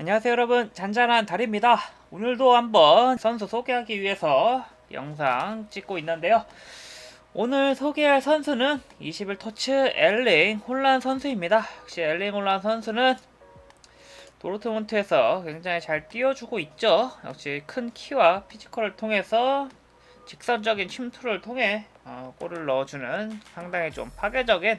안녕하세요 여러분. 잔잔한 달입니다. 오늘도 한번 선수 소개하기 위해서 영상 찍고 있는데요. 오늘 소개할 선수는 21 터치 엘링 홀란 선수입니다. 역시 엘링 홀란 선수는 도르트문트에서 굉장히 잘 뛰어주고 있죠. 역시 큰 키와 피지컬을 통해서 직선적인 침투를 통해 어, 골을 넣어주는 상당히 좀 파괴적인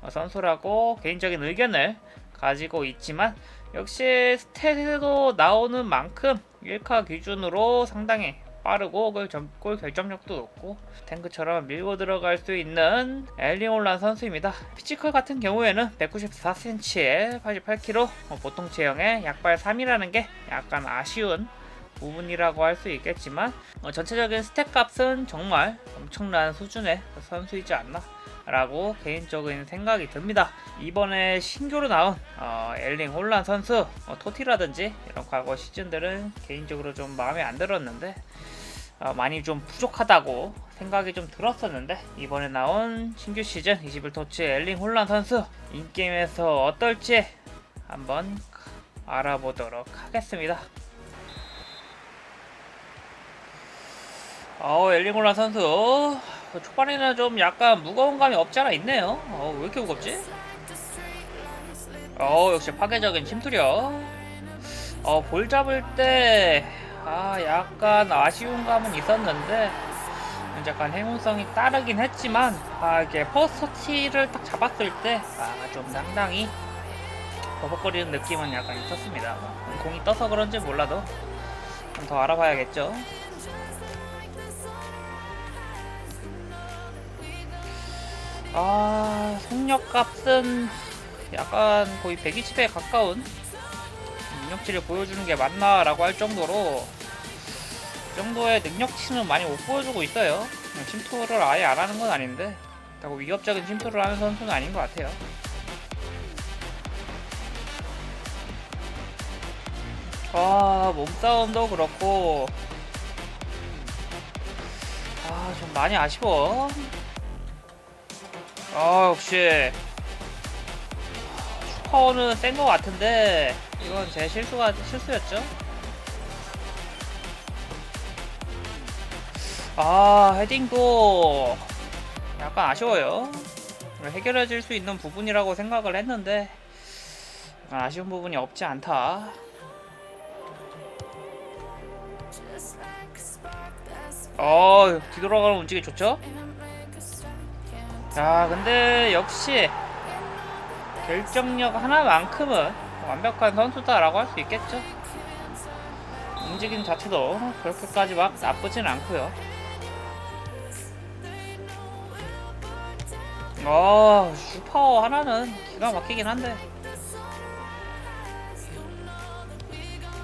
어, 선수라고 개인적인 의견을 가지고 있지만 역시 스탯에도 나오는 만큼 1카 기준으로 상당히 빠르고 골, 점- 골 결정력도 높고 탱크처럼 밀고 들어갈 수 있는 엘링올란 선수입니다. 피지컬 같은 경우에는 194cm에 88kg 어, 보통 체형의 약발 3이라는 게 약간 아쉬운 부분이라고 할 수 있겠지만 어, 전체적인 스탯 값은 정말 엄청난 수준의 선수이지 않나 라고 개인적인 생각이 듭니다. 이번에 신규로 나온 어, 엘링 홀란 선수, 어, 토티라든지 이런 과거 시즌들은 개인적으로 좀 마음에 안 들었는데 어, 많이 좀 부족하다고 생각이 좀 들었었는데 이번에 나온 신규 시즌 21토치 엘링 홀란 선수 인게임에서 어떨지 한번 알아보도록 하겠습니다. 어, 엘링 홀란 선수 초반에는 좀 약간 무거운 감이 없지 않아 있네요. 어, 왜 이렇게 무겁지? 어, 역시 파괴적인 침투력. 어, 볼 잡을 때, 아, 약간 아쉬운 감은 있었는데, 약간 행운성이 따르긴 했지만, 아, 이게 퍼스트 터치를 딱 잡았을 때, 아, 좀 상당히 버벅거리는 느낌은 약간 있었습니다. 공이 떠서 그런지 몰라도, 좀 더 알아봐야겠죠. 아, 속력 값은 약간 거의 120에 가까운 능력치를 보여주는 게 맞나 라고 할 정도로 그 정도의 능력치는 많이 못 보여주고 있어요. 침투를 아예 안 하는 건 아닌데 그렇다고 위협적인 침투를 하는 선수는 아닌 것 같아요. 아, 몸싸움도 그렇고 아, 좀 많이 아쉬워. 아 역시 슈퍼는 센것 같은데 이건 제 실수가 실수였죠. 아 헤딩도 약간 아쉬워요. 해결해질 수 있는 부분이라고 생각을 했는데 아쉬운 부분이 없지 않다. 어 뒤돌아가는 움직임 좋죠? 자, 근데 역시 결정력 하나만큼은 완벽한 선수다라고 할 수 있겠죠. 움직임 자체도 그렇게까지 막 나쁘진 않고요. 어, 슈퍼 하나는 기가 막히긴 한데.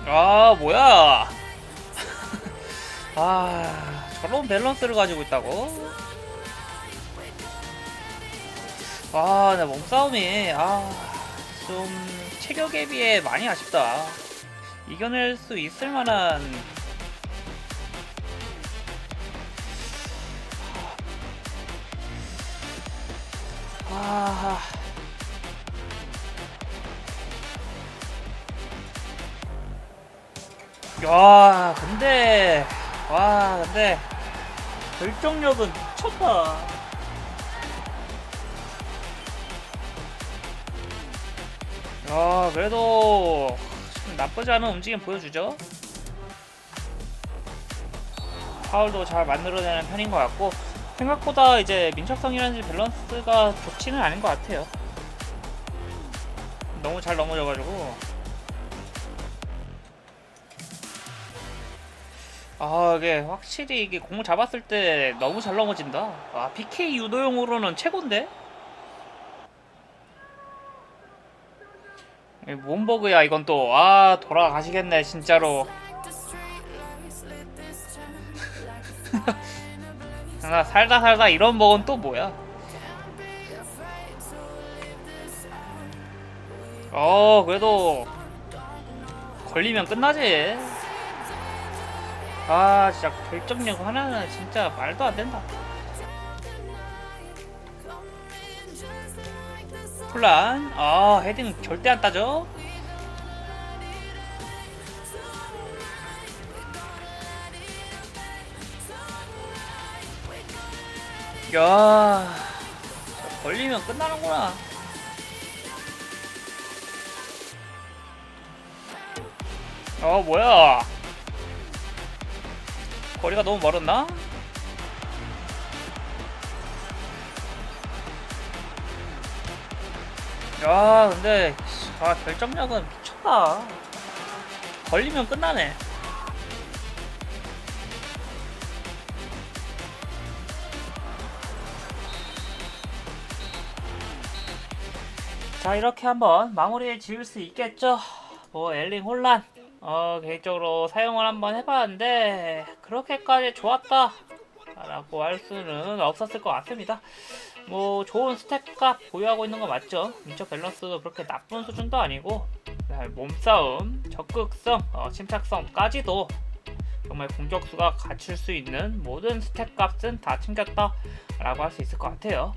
아, 뭐야? 아, 저런 밸런스를 가지고 있다고? 아, 나 몸싸움이 아, 좀 체격에 비해 많이 아쉽다. 이겨낼 수 있을 만한 아. 야, 근데 와, 근데 결정력은 미쳤다. 아 그래도 좀 나쁘지 않은 움직임 보여주죠? 파울도 잘 만들어내는 편인 것 같고 생각보다 이제 민첩성이라든지 밸런스가 좋지는 않은 것 같아요. 너무 잘 넘어져가지고. 아 이게 확실히 이게 공을 잡았을 때 너무 잘 넘어진다. 아 PK 유도용으로는 최고인데 이 몸버그야 이건 또. 아 돌아가시겠네 진짜로. 나 살다 살다 이런 버그는 또 뭐야? 어 그래도 걸리면 끝나지. 아 진짜 결정력 하나는 진짜 말도 안 된다 콜란. 아 헤딩 절대 안 따져 야 걸리면 끝나는구나. 어 뭐야? 거리가 너무 멀었나? 야 근데 아 결정력은 미쳤다. 걸리면 끝나네. 자 이렇게 한번 마무리 지을 수 있겠죠 뭐 엘링 혼란 어 개인적으로 사용을 한번 해봤는데 그렇게까지 좋았다 라고 할 수는 없었을 것 같습니다 뭐 좋은 스택값 보유하고 있는 거 맞죠? 인적 밸런스도 그렇게 나쁜 수준도 아니고 네, 몸싸움 적극성 어, 침착성까지도 정말 공격수가 갖출 수 있는 모든 스택 값은 다 챙겼다 라고 할 수 있을 것 같아요.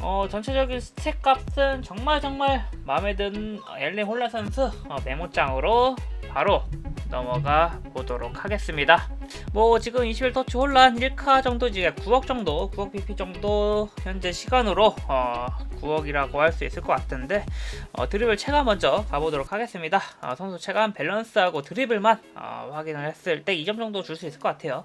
어, 전체적인 스택 값은 정말 정말 마음에 든 엘리 홀라 선수 어, 메모장으로 바로 넘어가 보도록 하겠습니다. 뭐 지금 21 터치 혼란 1카 정도 이제 9억 정도, 9억 PP 정도 현재 시간으로 어, 9억이라고 할 수 있을 것 같은데 어, 드리블 체감 먼저 가보도록 하겠습니다. 어, 선수 체감 밸런스하고 드리블만 어, 확인을 했을 때 2점 정도 줄 수 있을 것 같아요.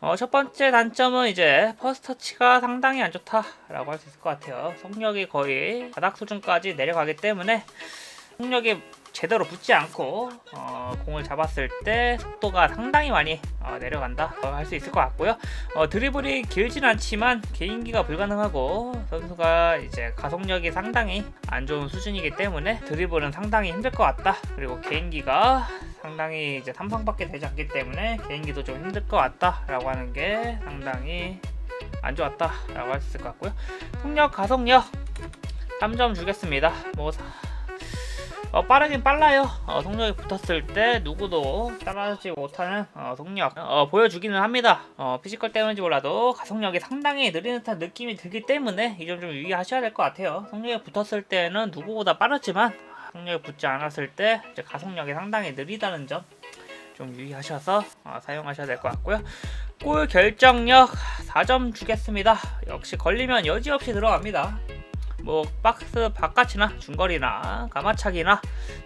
어, 첫 번째 단점은 이제 퍼스트 터치가 상당히 안 좋다라고 할 수 있을 것 같아요. 속력이 거의 바닥 수준까지 내려가기 때문에 속력이 제대로 붙지 않고 어, 공을 잡았을 때 속도가 상당히 많이 어, 내려간다 할수 있을 것 같고요. 어, 드리블이 길진 않지만 개인기가 불가능하고 선수가 이제 가속력이 상당히 안 좋은 수준이기 때문에 드리블은 상당히 힘들 것 같다. 그리고 개인기가 상당히 이제 삼성밖에 되지 않기 때문에 개인기도 좀 힘들 것 같다 라고 하는 게 상당히 안 좋았다 라고 할 수 있을 것 같고요. 속력, 가속력 3점 주겠습니다. 뭐 어, 빠르긴 빨라요. 어, 속력이 붙었을 때 누구도 따라하지 못하는 어, 속력 어, 보여주기는 합니다. 어, 피지컬 때문인지 몰라도 가속력이 상당히 느린 듯한 느낌이 들기 때문에 이 점 좀 유의하셔야 될 것 같아요. 속력이 붙었을 때는 누구보다 빠르지만 속력이 붙지 않았을 때 가속력이 상당히 느리다는 점 좀 유의하셔서 어, 사용하셔야 될 것 같고요. 골 결정력 4점 주겠습니다. 역시 걸리면 여지없이 들어갑니다. 뭐 박스 바깥이나 중거리나 가마차기나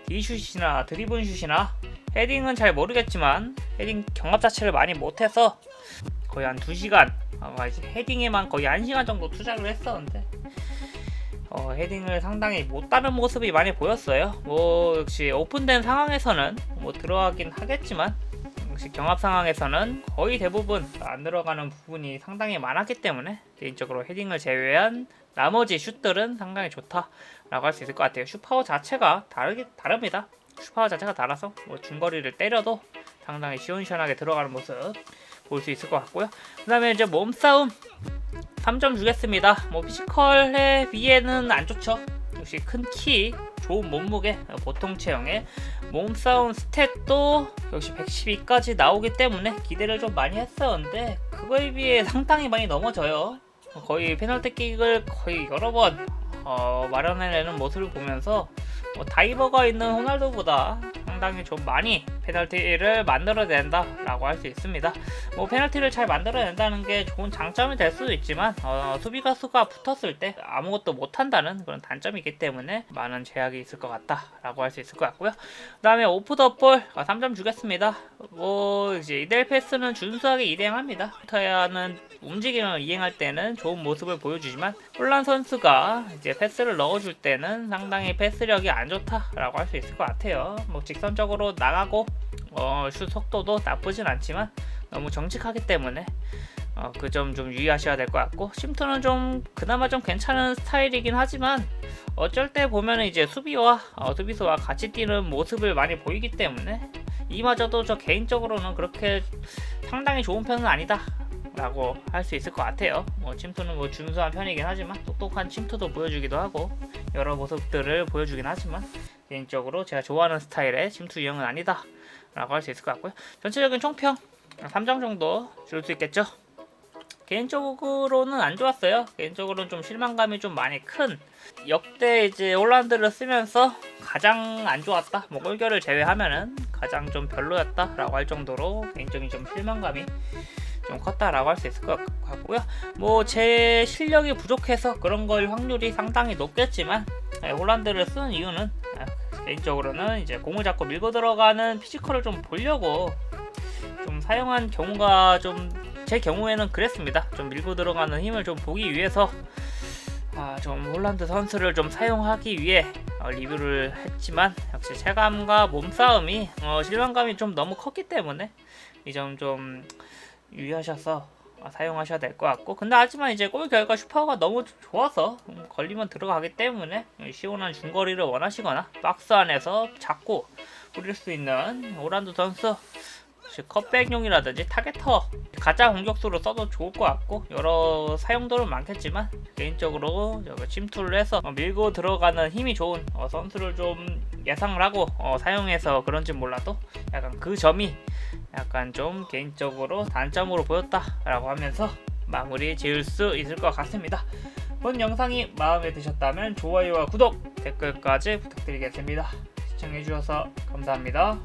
디슛이나 드리븐 슛이나 헤딩은 잘 모르겠지만 헤딩 경합 자체를 많이 못해서 거의 한 2시간 아마 이제 헤딩에만 거의 1시간 정도 투자를 했었는데 어, 헤딩을 상당히 못다는 모습이 많이 보였어요. 뭐 역시 오픈된 상황에서는 뭐 들어가긴 하겠지만 역시 경합 상황에서는 거의 대부분 안 들어가는 부분이 상당히 많았기 때문에 개인적으로 헤딩을 제외한 나머지 슛들은 상당히 좋다라고 할 수 있을 것 같아요. 슈파워 자체가 다르기 다릅니다. 슈파워 자체가 달라서 뭐 중거리를 때려도 상당히 시원시원하게 들어가는 모습 볼 수 있을 것 같고요. 그다음에 이제 몸싸움 3점 주겠습니다. 뭐 피지컬에 비해는 안 좋죠. 역시 큰 키, 좋은 몸무게, 보통 체형의 몸싸움 스탯도 역시 112까지 나오기 때문에 기대를 좀 많이 했었는데 그거에 비해 상당히 많이 넘어져요. 거의 페널티킥을 거의 여러 번 어, 마련해내는 모습을 보면서 뭐 다이버가 있는 호날두보다 상당히 좀 많이 페널티를 만들어낸다 라고 할 수 있습니다. 뭐 페널티를 잘 만들어낸다는 게 좋은 장점이 될 수도 있지만 어, 수비 가 수가 붙었을 때 아무것도 못한다는 그런 단점이기 때문에 많은 제약이 있을 것 같다 라고 할 수 있을 것 같고요. 그 다음에 오프 더볼 3점 주겠습니다. 뭐 이제 이델 패스는 준수하게 이행합니다. 터야는 움직임을 이행할 때는 좋은 모습을 보여주지만 혼란 선수가 이제 패스를 넣어줄 때는 상당히 패스력이 안 좋다라고 할 수 있을 것 같아요. 뭐 직선 적으로 나가고 어, 슛 속도도 나쁘진 않지만 너무 정직하기 때문에 어, 그 점 좀 유의하셔야 될 것 같고 심투는 좀 그나마 좀 괜찮은 스타일이긴 하지만 어쩔 때 보면은 이제 수비와 어, 수비수와 같이 뛰는 모습을 많이 보이기 때문에 이마저도 저 개인적으로는 그렇게 상당히 좋은 편은 아니다. 라고 할 수 있을 것 같아요. 뭐 침투는 뭐 준수한 편이긴 하지만 똑똑한 침투도 보여주기도 하고 여러 모습들을 보여주긴 하지만 개인적으로 제가 좋아하는 스타일의 침투 유형은 아니다 라고 할 수 있을 것 같고요. 전체적인 총평 3점 정도 줄 수 있겠죠. 개인적으로는 안 좋았어요. 개인적으로는 좀 실망감이 좀 많이 큰 역대 이제 홀란드를 쓰면서 가장 안 좋았다. 뭐 골결을 제외하면은 가장 좀 별로였다 라고 할 정도로 개인적인 좀 실망감이 좀 컸다라고 할 수 있을 것 같고요. 뭐 제 실력이 부족해서 그런 걸 확률이 상당히 높겠지만 네, 홀란드를 쓰는 이유는 아, 개인적으로는 이제 공을 잡고 밀고 들어가는 피지컬을 좀 보려고 좀 사용한 경우가 좀 제 경우에는 그랬습니다. 좀 밀고 들어가는 힘을 좀 보기 위해서 아, 좀 홀란드 선수를 좀 사용하기 위해 어, 리뷰를 했지만 역시 체감과 몸싸움이 어, 실망감이 좀 너무 컸기 때문에 이 점 좀 유의하셔서 어, 사용하셔야 될 것 같고. 근데 하지만 이제 골 결과 슈퍼가 너무 좋아서 음, 걸리면 들어가기 때문에 시원한 중거리를 원하시거나 박스 안에서 잡고 뿌릴 수 있는 오란드 선수 혹시 컵백용이라든지 타겟터 가짜 공격수로 써도 좋을 것 같고 여러 사용도는 많겠지만 개인적으로 침투를 해서 어, 밀고 들어가는 힘이 좋은 어, 선수를 좀 예상을 하고 어, 사용해서 그런지 몰라도 약간 그 점이 약간 좀 개인적으로 단점으로 보였다라고 하면서 마무리 지을 수 있을 것 같습니다. 본 영상이 마음에 드셨다면 좋아요와 구독, 댓글까지 부탁드리겠습니다. 시청해주셔서 감사합니다.